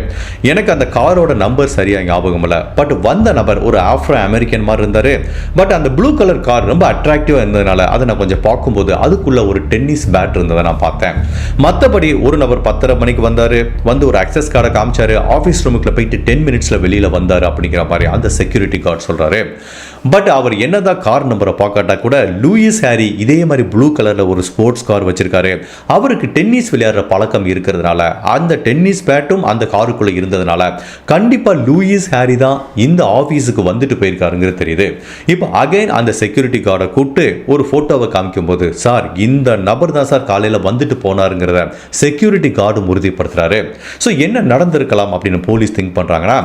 எனக்கு அந்த காரோட நம்பர் சரியாக ஞாபகம் இல்லை பட் வந்த நபர் ஒரு ஆஃப்ரோ அமெரிக்கன் மாதிரி இருந்தார் பட் அந்த ப்ளூ கலர் கார் ரொம்ப அட்ராக்டிவாக இருந்ததுனால அதை நான் கொஞ்சம் பார்க்கும்போது அதுக்குள்ளே ஒரு டென்னிஸ் பேட் இருந்ததை நான் பார்த்தேன் மற்றபடி ஒரு நபர் பத்தரை மணிக்கு வந்தார் வந்து ஒரு அக்சஸ் கார்டை காமிச்சார் ஆஃபீஸ் ரூமுக்குள்ளே போயிட்டு டென் மினிட்ஸில் வெளியில் வந்தார் அப்படிங்கிற மாதிரி அந்த செக்யூரிட்டி கார்டு சொல்கிறாரு பட் அவர் என்னதான் கார் நம்பரை பார்க்காட்டா கூட லூயிஸ் ஹாரி இதே மாதிரி ப்ளூ கலரில் ஒரு ஸ்போர்ட்ஸ் கார் வச்சிருக்காரு அவருக்கு டென்னிஸ் விளையாடுற பழக்கம் இருக்கிறதுனால அந்த டென்னிஸ் பேட்டும் அந்த காருக்குள்ளே இருந்ததுனால கண்டிப்பாக லூயிஸ் ஹாரி தான் இந்த ஆஃபீஸுக்கு வந்துட்டு போயிருக்காருங்கிறது தெரியுது இப்போ அகைன் அந்த செக்யூரிட்டி கார்டை கூப்பிட்டு ஒரு ஃபோட்டோவை காமிக்கும் போது சார் இந்த நபர் தான் சார் காலையில் வந்துட்டு போனாருங்கிறத செக்யூரிட்டி கார்டும் உறுதிப்படுத்துகிறாரு ஸோ என்ன நடந்திருக்கலாம் அப்படின்னு போலீஸ் திங்க் பண்ணுறாங்கன்னா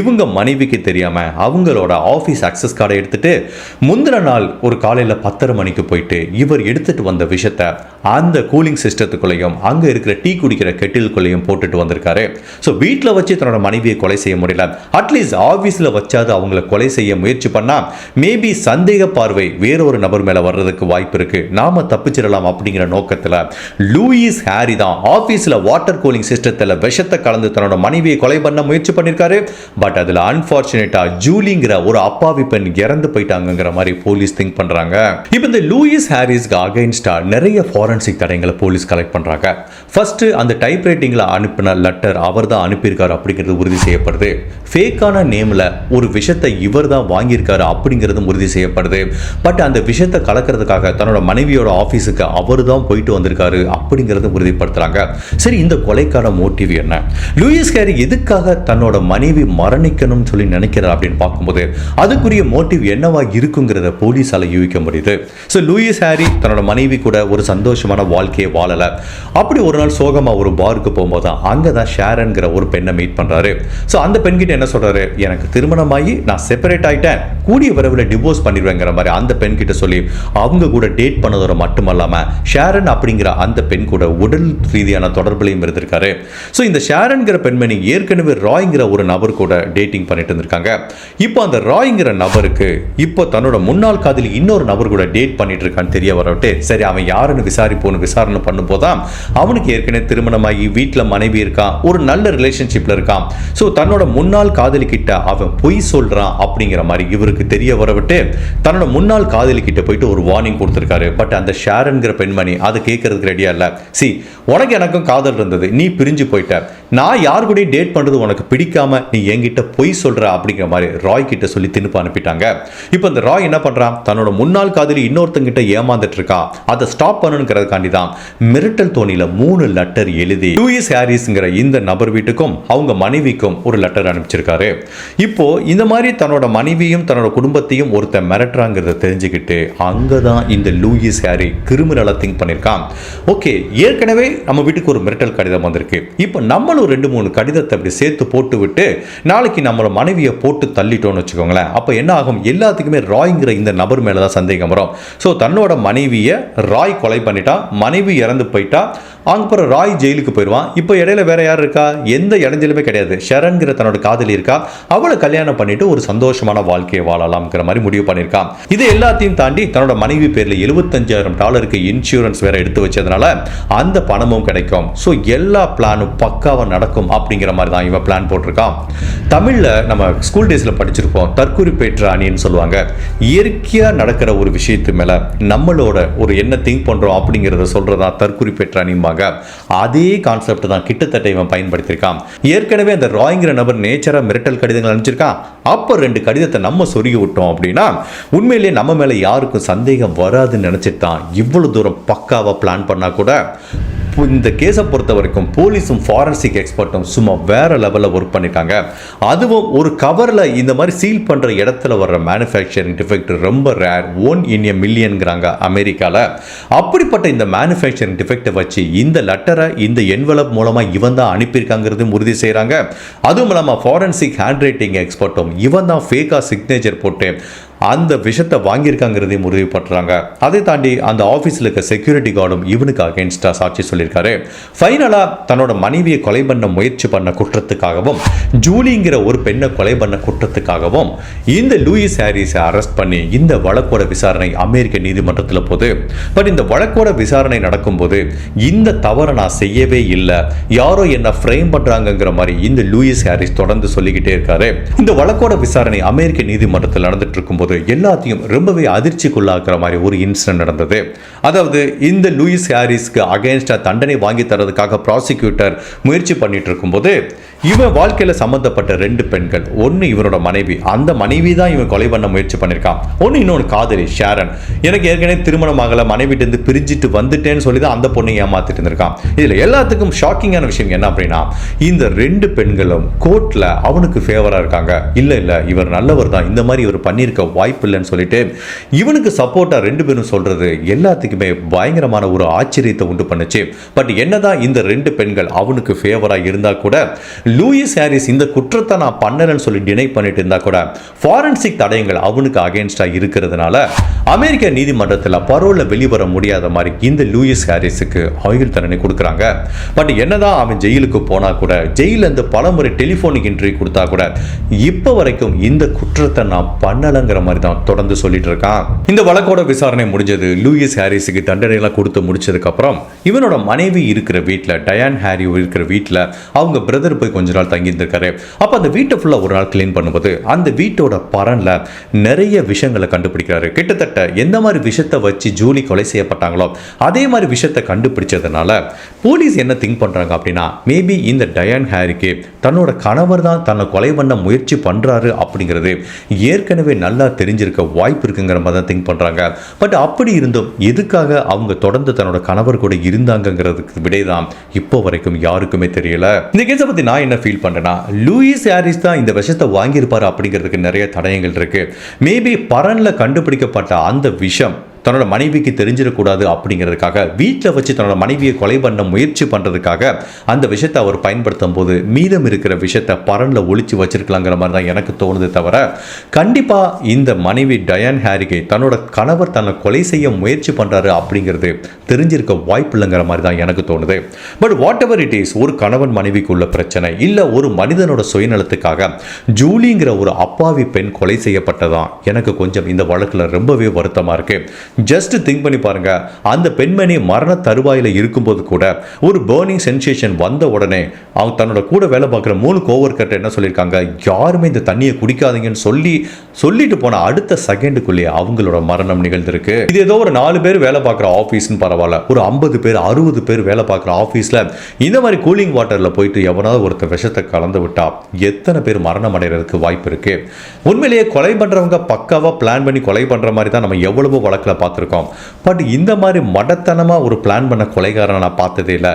இவங்க மனைவிக்கு தெரியாமல் அவங்களோட ஆஃபீஸ் அக்சஸ் கார்டை எடுத்துட்டு முந்தின நாள் ஒரு காலையில் பத்தரை மணிக்கு போயிட்டு இவர் எடுத்துட்டு வந்த விஷயத்த அந்த கூலிங் சிஸ்டத்துக்குள்ளேயும் அங்கே இருக்கிற டீ குடிக்கிற கெட்டிலுக்குள்ளேயும் போட்டுட்டு வந்திருக்காரு ஸோ வீட்டில் வச்சு தன்னோட மனைவியை கொலை செய்ய முடியல அட்லீஸ்ட் ஆஃபீஸில் வச்சாது அவங்கள கொலை செய்ய முயற்சி பண்ணால் மேபி சந்தேக பார்வை வேற ஒரு நபர் மேலே வர்றதுக்கு வாய்ப்பு இருக்குது நாம் தப்பிச்சிடலாம் அப்படிங்கிற நோக்கத்தில் லூயிஸ் ஹாரி தான் ஆஃபீஸில் வாட்டர் கூலிங் சிஸ்டத்தில் விஷத்தை கலந்து தன்னோட மனைவியை கொலை பண்ண முயற்சி பண்ணியிருக்காரு பட் அதில் அன்ஃபார்ச்சுனேட்டாக ஜூலிங்கிற ஒரு அப்பாவி பெண் இற இறந்து போயிட்டாங்கிற மாதிரி போலீஸ் திங்க் பண்றாங்க இப்போ இந்த லூயிஸ் ஹாரிஸ்க்கு அகைன்ஸ்டா நிறைய ஃபாரன்சிக் தடயங்களை போலீஸ் கலெக்ட் பண்றாங்க ஃபர்ஸ்ட் அந்த டைப் ரைட்டிங்ல அனுப்பின லெட்டர் அவர் தான் அனுப்பியிருக்காரு அப்படிங்கிறது உறுதி செய்யப்படுது ஃபேக்கான நேம்ல ஒரு விஷத்தை இவர் தான் வாங்கியிருக்காரு அப்படிங்கிறதும் உறுதி செய்யப்படுது பட் அந்த விஷயத்தை கலக்கிறதுக்காக தன்னோட மனைவியோட ஆஃபீஸுக்கு அவர் தான் போயிட்டு வந்திருக்காரு அப்படிங்கிறத உறுதிப்படுத்துறாங்க சரி இந்த கொலைக்கான மோட்டிவ் என்ன லூயிஸ் ஹாரி எதுக்காக தன்னோட மனைவி மரணிக்கணும்னு சொல்லி நினைக்கிறார் அப்படின்னு பார்க்கும்போது அதுக்குரிய மோட்டிவ் முடிவு என்னவா இருக்குங்கிறத போலீஸால் யூகிக்க முடியுது ஸோ லூயிஸ் ஹாரி தன்னோட மனைவி கூட ஒரு சந்தோஷமான வாழ்க்கையை வாழலை அப்படி ஒரு நாள் சோகமாக ஒரு பாருக்கு போகும்போது தான் அங்கே தான் ஷேரன்கிற ஒரு பெண்ணை மீட் பண்ணுறாரு ஸோ அந்த பெண்கிட்ட என்ன சொல்கிறாரு எனக்கு திருமணமாகி நான் செப்பரேட் ஆகிட்டேன் கூடிய விரைவில் டிவோர்ஸ் பண்ணிடுவேங்கிற மாதிரி அந்த பெண்கிட்ட சொல்லி அவங்க கூட டேட் பண்ணதோட மட்டுமல்லாமல் ஷேரன் அப்படிங்கிற அந்த பெண் கூட உடல் ரீதியான தொடர்புலையும் இருந்திருக்காரு ஸோ இந்த ஷேரன்கிற பெண்மணி ஏற்கனவே ராய்ங்கிற ஒரு நபர் கூட டேட்டிங் பண்ணிட்டு இருந்திருக்காங்க இப்போ அந்த ராய்ங்கிற நபருக்கு இப்போ தன்னோட முன்னாள் காதலி இன்னொரு நபர் கூட டேட் பண்ணிட்டு இருக்கான்னு தெரிய வரட்டு சரி அவன் யாருன்னு விசாரிப்போன்னு விசாரணை பண்ணும் பண்ணும்போதான் அவனுக்கு ஏற்கனவே திருமணமாகி வீட்டில் மனைவி இருக்கான் ஒரு நல்ல ரிலேஷன்ஷிப்ல இருக்கான் ஸோ தன்னோட முன்னாள் காதலி கிட்ட அவன் பொய் சொல்றான் அப்படிங்கிற மாதிரி இவருக்கு தெரிய வரவிட்டு தன்னோட முன்னாள் காதலி கிட்ட போயிட்டு ஒரு வார்னிங் கொடுத்துருக்காரு பட் அந்த ஷேரன்கிற பெண்மணி அது கேட்கறதுக்கு ரெடியா இல்லை சி உனக்கு எனக்கும் காதல் இருந்தது நீ பிரிஞ்சு போயிட்ட நான் யார் கூடயும் டேட் பண்ணுறது உனக்கு பிடிக்காம நீ என்கிட்ட பொய் சொல்கிற அப்படிங்கிற மாதிரி ராய் கிட்ட சொல்லி திணுப்பு அனுப்பிட்டாங்க இப்போ இந்த ராய் என்ன பண்ணுறான் தன்னோட முன்னாள் காதலி இன்னொருத்தங்கிட்ட ஏமாந்துட்டு இருக்கா அதை ஸ்டாப் பண்ணணுங்கிறதுக்காண்டி தான் மிரட்டல் தோணியில் மூணு லெட்டர் எழுதி லூயிஸ் ஹாரிஸ்ங்கிற இந்த நபர் வீட்டுக்கும் அவங்க மனைவிக்கும் ஒரு லெட்டர் அனுப்பிச்சிருக்காரு இப்போ இந்த மாதிரி தன்னோட மனைவியும் தன்னோட குடும்பத்தையும் ஒருத்தர் மிரட்டுறாங்கிறத தெரிஞ்சுக்கிட்டு அங்கே தான் இந்த லூயிஸ் ஹாரி கிரிமினலாக திங்க் பண்ணியிருக்கான் ஓகே ஏற்கனவே நம்ம வீட்டுக்கு ஒரு மிரட்டல் கடிதம் வந்திருக்கு இப்போ நம்மளும் ரெண்டு மூணு கடிதத்தை அப்படி சேர்த்து போட்டு விட்டு நாளைக்கு நம்மளோட மனைவியை போட்டு தள்ளிட்டோம்னு வச்சுக்கோங்களேன் அப்போ என்ன ஆகும் எல்லாத்துக்குமே ராய்ங்கிற இந்த நபர் மேலே தான் சந்தேகம் வரும் ஸோ தன்னோட மனைவியை ராய் கொலை பண்ணிட்டான் மனைவி இறந்து போயிட்டா அப்புறம் ராய் ஜெயிலுக்கு போயிடுவான் இப்போ இடையில வேற யார் இருக்கா எந்த இடைஞ்சலுமே கிடையாது ஷரன்கிற தன்னோட காதலி இருக்கா அவளை கல்யாணம் பண்ணிட்டு ஒரு சந்தோஷமான வாழ்க்கையை வாழலாம்ங்கிற மாதிரி முடிவு பண்ணியிருக்கான் இது எல்லாத்தையும் தாண்டி தன்னோட மனைவி பேரில் எழுபத்தஞ்சாயிரம் டாலருக்கு இன்சூரன்ஸ் வேற எடுத்து வச்சதுனால அந்த பணமும் கிடைக்கும் ஸோ எல்லா பிளானும் பக்காவாக நடக்கும் அப்படிங்கிற மாதிரி தான் இவன் பிளான் போட்டிருக்கான் தமிழில் நம்ம ஸ்கூல் டேஸில் படிச்சிருப்போம் தற்குறிப்பேற்ற அணி அப்படின்னு சொல்லுவாங்க இயற்கையாக நடக்கிற ஒரு விஷயத்து மேலே நம்மளோட ஒரு என்ன திங்க் பண்ணுறோம் அப்படிங்கிறத சொல்கிறதா தற்குறி பெற்றானிம்பாங்க அதே கான்செப்ட் தான் கிட்டத்தட்ட இவன் பயன்படுத்தியிருக்கான் ஏற்கனவே அந்த ராய்ங்கிற நபர் நேச்சராக மிரட்டல் கடிதங்கள் அனுப்பிச்சிருக்கான் அப்போ ரெண்டு கடிதத்தை நம்ம சொருகி விட்டோம் அப்படின்னா உண்மையிலேயே நம்ம மேலே யாருக்கும் சந்தேகம் வராதுன்னு நினச்சிட்டு தான் இவ்வளோ தூரம் பக்காவாக பிளான் பண்ணால் கூட இந்த கேஸை பொறுத்த வரைக்கும் போலீஸும் ஃபாரன்சிக் எக்ஸ்பர்ட்டும் சும்மா வேறு லெவலில் ஒர்க் பண்ணியிருக்காங்க அதுவும் ஒரு கவரில் இந்த மாதிரி சீல் பண்ணுற இடத்துல வர்ற மேனுஃபேக்சரிங் டிஃபெக்ட் ரொம்ப ரேர் ஒன் இன் எ மில்லியனுங்கிறாங்க அமெரிக்காவில் அப்படிப்பட்ட இந்த மேனுஃபேக்சரிங் டிஃபெக்டை வச்சு இந்த லெட்டரை இந்த என்வலப் மூலமாக இவன் தான் அனுப்பியிருக்காங்கிறது உறுதி செய்கிறாங்க அதுவும் இல்லாமல் ஃபாரன்சிக் ஹேண்ட் ரைட்டிங் எக்ஸ்பர்ட்டும் இவன் தான் ஃபேக்காக சிக்னேச்சர் போட்டு அந்த விஷத்தை வாங்கியிருக்காங்கிறதையும் உறுதி பண்ணுறாங்க அதை தாண்டி அந்த ஆஃபீஸில் இருக்க செக்யூரிட்டி கார்டும் இவனுக்கு அகேன்ஸ்டாக சாட்சி சொல்லியிருக்காரு ஃபைனலாக தன்னோட மனைவியை கொலை பண்ண முயற்சி பண்ண குற்றத்துக்காகவும் ஜூலிங்கிற ஒரு பெண்ணை கொலை பண்ண குற்றத்துக்காகவும் இந்த லூயிஸ் ஹாரிஸை அரெஸ்ட் பண்ணி இந்த வழக்கோட விசாரணை அமெரிக்க நீதிமன்றத்தில் போது பட் இந்த வழக்கோட விசாரணை நடக்கும்போது இந்த தவறை நான் செய்யவே இல்லை யாரோ என்ன ஃப்ரேம் பண்ணுறாங்கங்கிற மாதிரி இந்த லூயிஸ் ஹாரிஸ் தொடர்ந்து சொல்லிக்கிட்டே இருக்காரு இந்த வழக்கோட விசாரணை அமெரிக்க நீதிமன்றத்தில் நடந்துட்டு இருக்கும்போது போது எல்லாத்தையும் ரொம்பவே அதிர்ச்சிக்குள்ளாக்குற மாதிரி ஒரு இன்சிடென்ட் நடந்தது அதாவது இந்த லூயிஸ் ஹாரிஸ்க்கு அகேன்ஸ்டாக தண்டனை வாங்கி தரதுக்காக ப்ராசிக்யூட்டர் முயற்சி பண்ணிட்டு இருக்கும்போது இவன் வாழ்க்கையில் சம்மந்தப்பட்ட ரெண்டு பெண்கள் ஒன்று இவனோட மனைவி அந்த மனைவி தான் இவன் கொலை பண்ண முயற்சி பண்ணியிருக்கான் ஒன்று இன்னொன்று காதலி ஷேரன் எனக்கு ஏற்கனவே திருமணம் ஆகலை மனைவிட்டேருந்து பிரிஞ்சிட்டு வந்துட்டேன்னு சொல்லி தான் அந்த பொண்ணை ஏமாத்திட்டு இருந்திருக்கான் இதில் எல்லாத்துக்கும் ஷாக்கிங்கான விஷயம் என்ன அப்படின்னா இந்த ரெண்டு பெண்களும் கோர்ட்டில் அவனுக்கு ஃபேவராக இருக்காங்க இல்லை இல்லை இவர் நல்லவர் தான் இந்த மாதிரி இவர் பண்ணியிருக்க வாய்ப்பு இல்லைன்னு சொல்லிட்டு இவனுக்கு சப்போர்ட்டாக ரெண்டு பேரும் சொல்கிறது எல்லாத்துக்குமே பயங்கரமான ஒரு ஆச்சரியத்தை உண்டு பண்ணுச்சு பட் என்னதான் இந்த ரெண்டு பெண்கள் அவனுக்கு ஃபேவராக இருந்தால் கூட லூயிஸ் ஹாரிஸ் இந்த குற்றத்தை நான் பண்ணலன்னு சொல்லி டினை பண்ணிட்டு இருந்தா கூட ஃபாரன்சிக் தடயங்கள் அவனுக்கு அகேன்ஸ்டா இருக்கிறதுனால அமெரிக்க நீதிமன்றத்தில் பரோலில் வெளிவர முடியாத மாதிரி இந்த லூயிஸ் ஹாரிஸுக்கு ஆயுள் தண்டனை கொடுக்குறாங்க பட் என்னதான் அவன் ஜெயிலுக்கு போனால் கூட ஜெயிலேருந்து பல முறை டெலிஃபோனுக்கு இன்டர்வியூ கொடுத்தா கூட இப்போ வரைக்கும் இந்த குற்றத்தை நான் பண்ணலைங்கிற மாதிரி தான் தொடர்ந்து சொல்லிட்டு இருக்கான் இந்த வழக்கோட விசாரணை முடிஞ்சது லூயிஸ் ஹாரிஸுக்கு தண்டனைலாம் கொடுத்து முடிச்சதுக்கப்புறம் இவனோட மனைவி இருக்கிற வீட்டில் டயான் ஹாரி இருக்கிற வீட்டில் அவங்க பிரதர் போய் கொஞ்ச நாள் இருந்திருக்காரு அப்போ அந்த வீட்டை ஃபுல்லாக ஒரு நாள் க்ளீன் பண்ணும்போது அந்த வீட்டோட பரனில் நிறைய விஷயங்களை கண்டுபிடிக்கிறாரு கிட்டத்தட்ட எந்த மாதிரி விஷயத்தை வச்சு ஜூலி கொலை செய்யப்பட்டாங்களோ அதே மாதிரி விஷயத்தை கண்டுபிடிச்சதுனால போலீஸ் என்ன திங்க் பண்ணுறாங்க அப்படின்னா மேபி இந்த டயன் ஹேரிக்கு தன்னோட கணவர் தான் தன்னை கொலை பண்ண முயற்சி பண்ணுறாரு அப்படிங்கிறது ஏற்கனவே நல்லா தெரிஞ்சிருக்க வாய்ப்பு இருக்குங்கிற மாதிரி தான் திங்க் பண்ணுறாங்க பட் அப்படி இருந்தும் எதுக்காக அவங்க தொடர்ந்து தன்னோட கணவர் கூட இருந்தாங்கிறதுக்கு விடைதான் இப்போ வரைக்கும் யாருக்குமே தெரியல இந்த கேஸை பற்றி நான் என்ன என்ன ஃபீல் பண்ணுறேன்னா லூயிஸ் ஹாரிஸ் தான் இந்த விஷத்தை வாங்கியிருப்பார் அப்படிங்கிறதுக்கு நிறைய தடயங்கள் இருக்குது மேபி பரனில் கண்டுபிடிக்கப்பட்ட அந்த விஷம் தன்னோட மனைவிக்கு தெரிஞ்சிடக்கூடாது அப்படிங்கிறதுக்காக வீட்டில் வச்சு தன்னோட மனைவியை கொலை பண்ண முயற்சி பண்ணுறதுக்காக அந்த விஷயத்தை அவர் பயன்படுத்தும் போது மீதம் இருக்கிற விஷயத்தை பரனில் ஒழிச்சு வச்சிருக்கலாங்கிற மாதிரி தான் எனக்கு தோணுது தவிர கண்டிப்பாக இந்த மனைவி டயன் ஹாரிகை தன்னோட கணவர் தன்னை கொலை செய்ய முயற்சி பண்ணுறாரு அப்படிங்கிறது தெரிஞ்சிருக்க வாய்ப்பு இல்லைங்கிற மாதிரி தான் எனக்கு தோணுது but whatever it is ஒரு கணவன் மனைவிக்கு உள்ள பிரச்சனை இல்லை ஒரு மனிதனோட சுயநலத்துக்காக ஜூலிங்கிற ஒரு அப்பாவி பெண் கொலை செய்யப்பட்டதான் எனக்கு கொஞ்சம் இந்த வழக்கில் ரொம்பவே வருத்தமாக இருக்குது ஜஸ்ட் திங்க் பண்ணி பாருங்க அந்த பெண்மணி மரண தருவாயில் இருக்கும்போது கூட ஒரு பேர்னிங் சென்சேஷன் வந்த உடனே அவங்க தன்னோட கூட வேலை பார்க்குற மூணு கோவர்க்கர்ட்ட என்ன சொல்லியிருக்காங்க யாருமே இந்த தண்ணியை குடிக்காதீங்கன்னு சொல்லி சொல்லிட்டு போன அடுத்த செகண்டுக்குள்ளேயே அவங்களோட மரணம் நிகழ்ந்திருக்கு இது ஏதோ ஒரு நாலு பேர் வேலை பார்க்குற ஆஃபீஸ்னு பரவாயில்ல ஒரு ஐம்பது பேர் அறுபது பேர் வேலை பார்க்குற ஆஃபீஸில் இந்த மாதிரி கூலிங் வாட்டரில் போயிட்டு எவனாவது ஒருத்தர் விஷத்தை கலந்து விட்டா எத்தனை பேர் மரணம் அடைகிறதுக்கு வாய்ப்பு இருக்குது உண்மையிலேயே கொலை பண்ணுறவங்க பக்காவாக பிளான் பண்ணி கொலை பண்ணுற மாதிரி தான் நம்ம எவ்வளவோ வழக்கில் பார்த்துருக்கோம் பட் இந்த மாதிரி மடத்தனமாக ஒரு பிளான் பண்ண கொலைகாரனை நான் பார்த்ததே இல்லை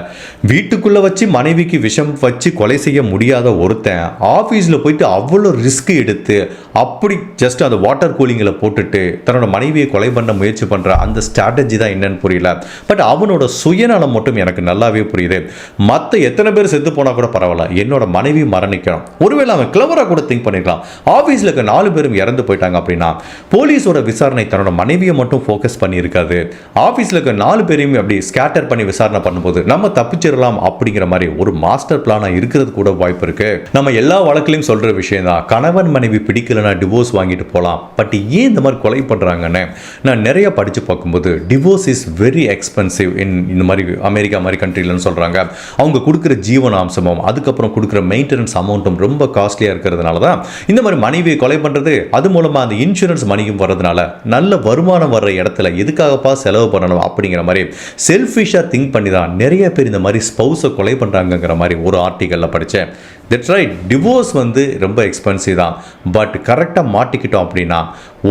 வீட்டுக்குள்ளே வச்சு மனைவிக்கு விஷம் வச்சு கொலை செய்ய முடியாத ஒருத்தன் ஆஃபீஸில் போயிட்டு அவ்வளோ ரிஸ்க் எடுத்து அப்படி ஜஸ்ட் அந்த வாட்டர் கூலிங்கில் போட்டுட்டு தன்னோட மனைவியை கொலை பண்ண முயற்சி பண்ணுற அந்த ஸ்ட்ராட்டஜி தான் என்னன்னு புரியல பட் அவனோட சுயநலம் மட்டும் எனக்கு நல்லாவே புரியுது மற்ற எத்தனை பேர் செத்து போனால் கூட பரவாயில்ல என்னோட மனைவி மரணிக்கணும் ஒருவேளை அவன் கிளவராக கூட திங்க் பண்ணிக்கலாம் ஆஃபீஸில் இருக்க நாலு பேரும் இறந்து போயிட்டாங்க அப்படின்னா போலீஸோட விசாரணை தன்னோட மனைவியை மட்டும் ஃபோக்கஸ் பண்ணியிருக்காது ஆஃபீஸில் இருக்க நாலு பேரையும் அப்படி ஸ்கேட்டர் பண்ணி விசாரணை பண்ணும்போது நம்ம தப்பிச்சிடலாம் அப்படிங்கிற மாதிரி ஒரு மாஸ்டர் பிளானாக இருக்கிறது கூட வாய்ப்பு இருக்குது நம்ம எல்லா வழக்குலையும் சொல்கிற விஷயம் தான் கணவன் மனைவி பிடிக்கலன்னா டிவோர்ஸ் வாங்கிட்டு போகலாம் பட் ஏன் இந்த மாதிரி கொலை பண்ணுறாங்கன்னு நான் நிறைய படித்து பார்க்கும்போது divorce is very expensive in இந்த மாதிரி அமெரிக்கா மாதிரி கண்ட்ரிலன்னு சொல்கிறாங்க அவங்க கொடுக்குற ஜீவன அம்சமும் அதுக்கப்புறம் கொடுக்குற மெயின்டெனன்ஸ் அமௌண்ட்டும் ரொம்ப காஸ்ட்லியாக இருக்கிறதுனால தான் இந்த மாதிரி மனைவியை கொலை பண்ணுறது அது மூலமாக அந்த இன்சூரன்ஸ் மணியும் வர்றதுனால நல்ல வருமானம் வர்ற இடம் இடத்துல எதுக்காகப்பா செலவு பண்ணணும் அப்படிங்கிற மாதிரி செல்ஃபிஷாக திங்க் பண்ணி தான் நிறைய பேர் இந்த மாதிரி ஸ்பௌஸை கொலை பண்ணுறாங்கங்கிற மாதிரி ஒரு ஆர்டிக்கலில் படித்தேன் தட்ஸ் ரைட் டிவோர்ஸ் வந்து ரொம்ப எக்ஸ்பென்சிவ் தான் பட் கரெக்டாக மாட்டிக்கிட்டோம் அப்படின்னா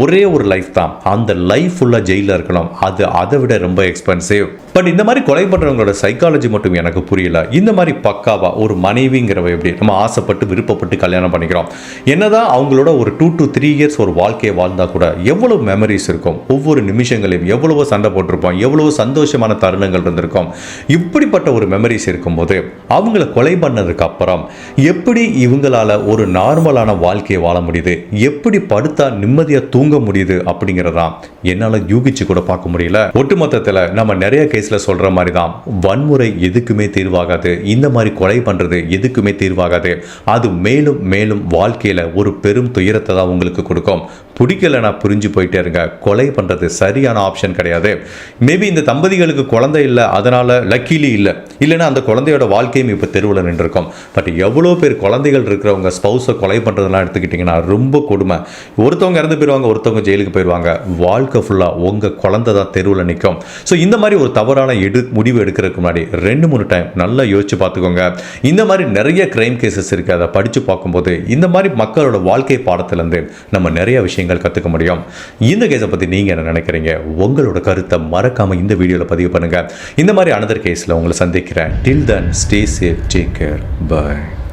ஒரே ஒரு லைஃப் தான் அந்த லைஃப் ஃபுல்லாக ஜெயிலில் இருக்கணும் அது அதை விட ரொம்ப எக்ஸ்பென்சிவ் பட் இந்த மாதிரி கொலை பண்ணுறவங்களோட சைக்காலஜி மட்டும் எனக்கு புரியல இந்த மாதிரி பக்காவாக ஒரு மனைவிங்கிறவ எப்படி நம்ம ஆசைப்பட்டு விருப்பப்பட்டு கல்யாணம் பண்ணிக்கிறோம் என்னதான் அவங்களோட ஒரு டூ டு த்ரீ இயர்ஸ் ஒரு வாழ்க்கையை வாழ்ந்தால் கூட எவ்வளோ மெமரிஸ் இருக்கும் ஒவ்வொரு நிமிஷங்களையும் எவ்வளவோ சண்டை போட்டிருப்போம் எவ்வளோ சந்தோஷமான தருணங்கள் இருந்திருக்கும் இப்படிப்பட்ட ஒரு மெமரிஸ் இருக்கும்போது அவங்கள கொலை பண்ணதுக்கு அப்புறம் எப்படி இவங்களால ஒரு நார்மலான வாழ்க்கையை வாழ முடியுது எப்படி படுத்தா நிம்மதியாக தூங்க முடியுது அப்படிங்கிறதான் என்னால் யூகிச்சு கூட பார்க்க முடியல ஒட்டுமொத்தத்தில் நம்ம நிறைய கேஸில் சொல்கிற மாதிரி தான் வன்முறை எதுக்குமே தீர்வாகாது இந்த மாதிரி கொலை பண்ணுறது எதுக்குமே தீர்வாகாது அது மேலும் மேலும் வாழ்க்கையில் ஒரு பெரும் துயரத்தை தான் உங்களுக்கு கொடுக்கும் பிடிக்கலைன்னா புரிஞ்சு போயிட்டே இருங்க கொலை பண்ணுறது சரியான ஆப்ஷன் கிடையாது மேபி இந்த தம்பதிகளுக்கு குழந்தை இல்லை அதனால் லக்கிலி இல்லை இல்லைன்னா அந்த குழந்தையோட வாழ்க்கையும் இப்போ தெருவில் நின்றுருக்கும் பட் எவ்வளோ பேர் குழந்தைகள் இருக்கிறவங்க ஸ்பௌஸை கொலை பண்ணுறதெல்லாம் எடுத்துக்கிட்டிங்கன்னா ரொம்ப கொடுமை ஒருத்தவங்க இறந்து போயிடுவாங்க ஒருத்தவங்க ஜெயிலுக்கு போயிடுவாங்க வாழ்க்கை ஃபுல்லாக உங்கள் குழந்தை தான் தெருவில் நிற்கும் ஸோ இந்த மாதிரி ஒரு தவறான எடு முடிவு எடுக்கிறதுக்கு முன்னாடி ரெண்டு மூணு டைம் நல்லா யோசிச்சு பார்த்துக்கோங்க இந்த மாதிரி நிறைய கிரைம் கேசஸ் இருக்குது அதை படித்து பார்க்கும்போது இந்த மாதிரி மக்களோட வாழ்க்கை பாடத்துலேருந்து நம்ம நிறைய விஷயங்கள் கற்றுக்க முடியும் இந்த கேஸை பற்றி நீங்கள் என்ன நினைக்கிறீங்க உங்களோட கருத்தை மறக்காமல் இந்த வீடியோவில் பதிவு பண்ணுங்கள் இந்த மாதிரி அனதர் கேஸில் உங்களை சந்திக்கிறேன் till then stay safe take care bye